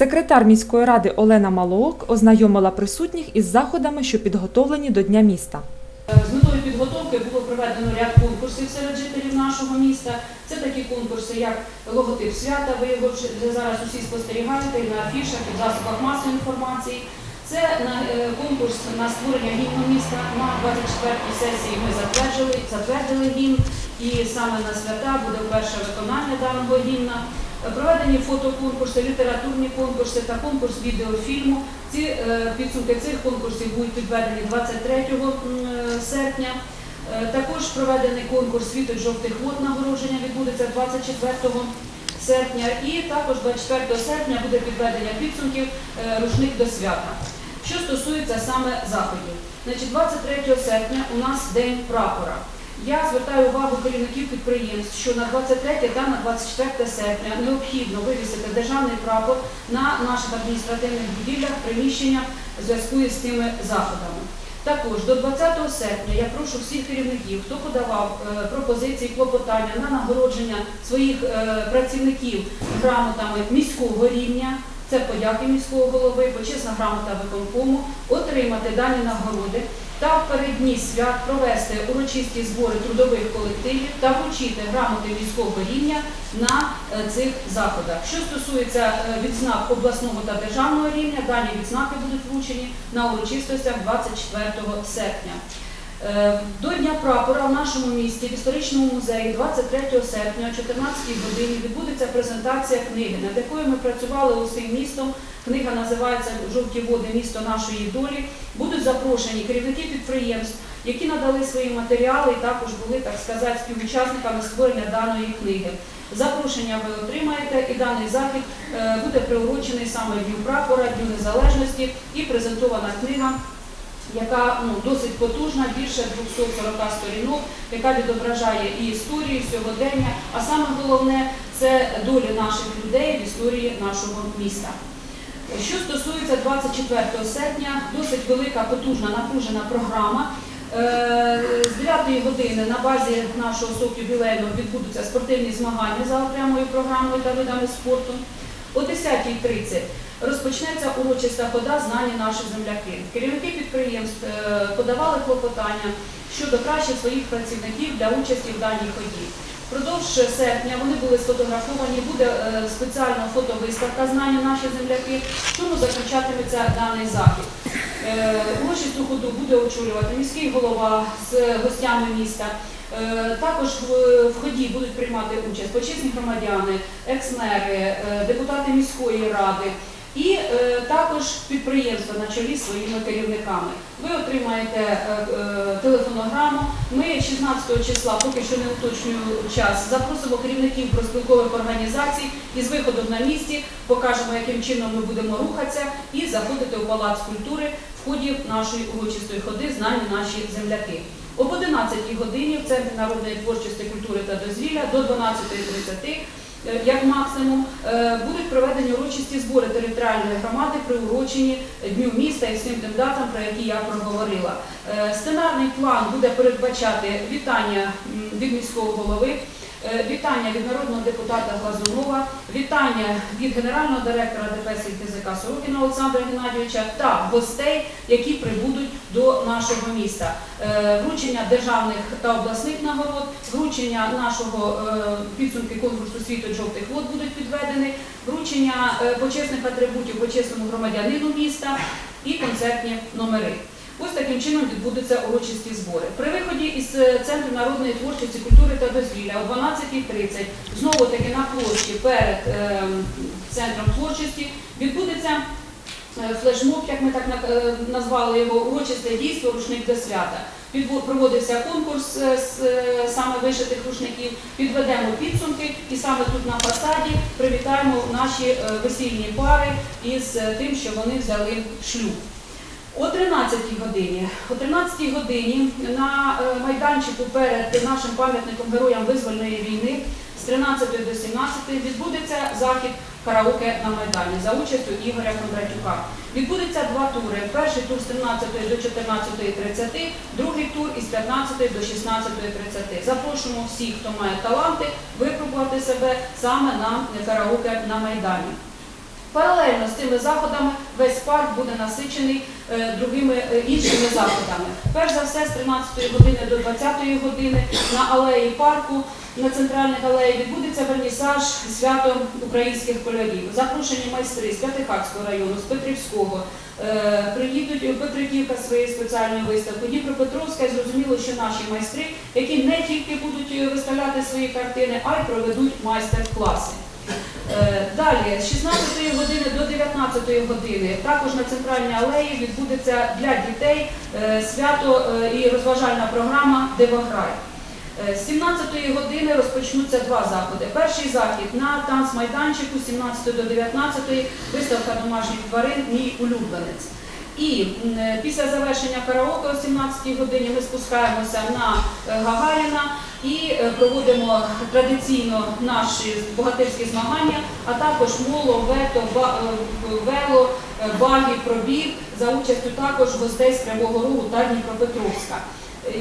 Секретар міської ради Олена Малоок ознайомила присутніх із заходами, що підготовлені до Дня міста. З метою підготовки було проведено ряд конкурсів серед жителів нашого міста. Це такі конкурси, як логотип свята, ви його зараз усі спостерігаєте на афішах, і засобах масової інформації. Це е, конкурс на створення гімну міста. На 24-й сесії ми затвердили, затвердили гімн, і саме на свята буде перше виконання даного гімна. Проведені фотоконкурси, літературні конкурси та конкурс відеофільму. Ці е, підсумки цих конкурсів будуть підведені 23 е, серпня. Е, Також проведений конкурс «Світоч жовтих вод нагородження відбудеться 24 серпня. І також 24 серпня буде підведення підсумків рушник до свята. Що стосується саме заходів, значить 23 серпня у нас день прапора. Я звертаю увагу керівників підприємств, що на 23 та на 24 серпня необхідно вивісити державний прапор на наших адміністративних будівлях, приміщеннях в зв'язку із цими заходами. Також до 20 серпня я прошу всіх керівників, хто подавав е, пропозиції, клопотання на нагородження своїх е, працівників грамотами міського рівня, це подяки міського голови, почесна грамота виконкому, отримати дані нагороди та в передні свят провести урочисті збори трудових колективів та вручити грамоти військового рівня на е, цих заходах. Що стосується е, відзнак обласного та державного рівня, дані відзнаки будуть вручені на урочистостях 24 серпня. Е, До Дня прапора в нашому місті в історичному музеї 23 серпня о 14 годині відбудеться презентація книги, над якою ми працювали усім містом. Книга називається Жовті води місто нашої долі. Будуть запрошені керівники підприємств, які надали свої матеріали і також були, так сказати, співучасниками створення даної книги. Запрошення ви отримаєте, і даний захід е, буде приурочений саме Дню прапора, Дню незалежності і презентована книга яка ну, досить потужна, більше 240 сторінок, яка відображає і історію, і сьогодення, а саме головне це долі наших людей в історії нашого міста. Що стосується 24 серпня, досить велика, потужна, напружена програма. Е, З 9 години на базі нашого СОК ювілейного відбудуться спортивні змагання за окремою програмою та видами спорту. О 10.30 розпочнеться урочиста хода знані наші земляки. Керівники підприємств е, подавали клопотання щодо кращих своїх працівників для участі в даній ході. Впродовж серпня вони були сфотографовані, буде е, спеціальна фотовиставка знані наші земляки, в чому заключатиметься даний захід. Е, Урочисту ходу буде очолювати міський голова з гостями міста. Також в ході будуть приймати участь почесні громадяни, екс-мери, е, депутати міської ради і е, також підприємства на чолі своїми керівниками. Ви отримаєте е, е, телефонограму. Ми 16 числа, поки що не уточнюю час, запросимо керівників проспілкових організацій і з виходом на місці покажемо, яким чином ми будемо рухатися і заходити у палац культури в ході нашої урочистої ходи знані наші земляки. Об 11 годині в Центрі народної творчості, культури та дозвілля до 12.30 е, як максимум, е, будуть проведені урочисті збори територіальної громади, приурочені Дню міста і всім тим датам, про які я проговорила. Е, Сценарний план буде передбачати вітання від міського голови, е, вітання від народного депутата Глазунова, вітання від генерального директора ДПС і ТЗК Сорокіна Олександра Геннадійовича та гостей, які прибудуть до нашого міста. Е, Вручення державних та обласних нагород, вручення нашого е, підсумки конкурсу світу жовтих вод будуть підведені, вручення е, почесних атрибутів почесному громадянину міста і концертні номери. Ось таким чином відбудуться урочисті збори. При виході із е, Центру народної творчості, культури та дозвілля о 12.30 знову таки на площі перед е, центром творчості відбудеться е, флешмоб, як ми так е, назвали його, урочисте дійство рушник до свята. Проводився конкурс з саме вишитих рушників, підведемо підсумки і саме тут на фасаді привітаємо наші весільні пари із тим, що вони взяли шлюб. О 13 годині, о 13 годині на е, майданчику перед нашим пам'ятником героям визвольної війни з 13 до 17 відбудеться захід караоке на Майдані за участю Ігоря Кондратюка. Відбудеться два тури. Перший тур з 13 до 14.30, другий тур із 15 до 16.30. Запрошуємо всіх, хто має таланти, випробувати себе саме на караоке на Майдані. Паралельно з цими заходами весь парк буде насичений е, другими е, іншими заходами. Перш за все, з 13 години до 20 години на алеї парку, на центральних алеї відбудеться вернісаж свято українських кольорів. Запрошені майстри з П'ятихатського району, з Петрівського. Е, Приїдуть у Петриківка своєю спеціальною виставкою, Дніпропетровська, зрозуміло, що наші майстри, які не тільки будуть виставляти свої картини, а й проведуть майстер-класи. Е, Далі, з 16 години до 19 години, також на центральній алеї відбудеться для дітей е, свято е, і розважальна програма Дивограй. Е, З 17 години розпочнуться два заходи. Перший захід на танцмайданчику з 17 до 19 виставка домашніх тварин Мій улюбленець. І після завершення караоке о 17 годині ми спускаємося на Гагаріна і е, проводимо традиційно наші богатирські змагання, а також моло, вето, е, вело, е, баги, пробіг за участю також гостей з Кривого Рогу та Дніпропетровська.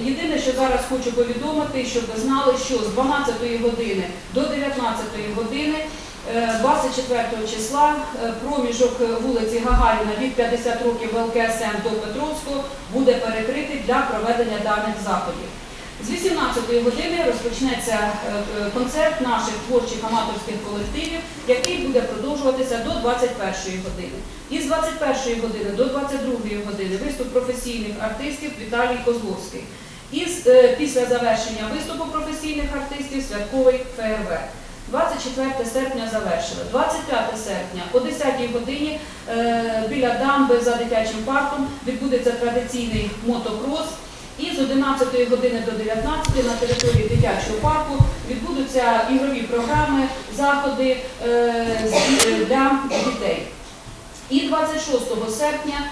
Єдине, що зараз хочу повідомити, щоб ви знали, що з 12 години до 19 години е, 24 числа проміжок вулиці Гагаріна від 50 років ЛКСМ до Петровського буде перекритий для проведення даних заходів. З 18 години розпочнеться е, е, концерт наших творчих аматорських колективів, який буде продовжуватися до 21 години. І з 21 години до 22 години виступ професійних артистів Віталій Козловський. І е, після завершення виступу професійних артистів святковий фейерверк. 24 серпня завершили. 25 серпня о 10 годині біля дамби за дитячим парком відбудеться традиційний мотокрос. І з 11 години до 19 на території дитячого парку відбудуться ігрові програми, заходи е, е, для дітей. І 26 серпня,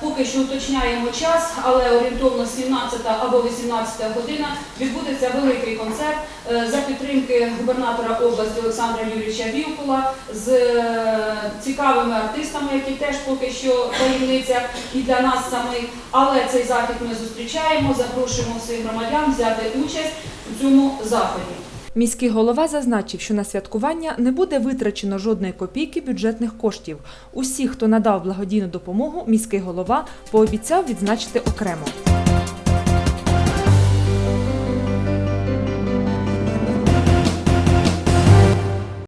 поки що уточняємо час, але орієнтовно 17 або 18 година відбудеться великий концерт е, за підтримки губернатора області Олександра Юрійовича Вілкула з е, цікавими артистами, які теж поки що таємниця і для нас самих. Але цей захід ми зустрічаємо, запрошуємо всіх громадян взяти участь у цьому заході. Міський голова зазначив, що на святкування не буде витрачено жодної копійки бюджетних коштів. Усі, хто надав благодійну допомогу, міський голова пообіцяв відзначити окремо.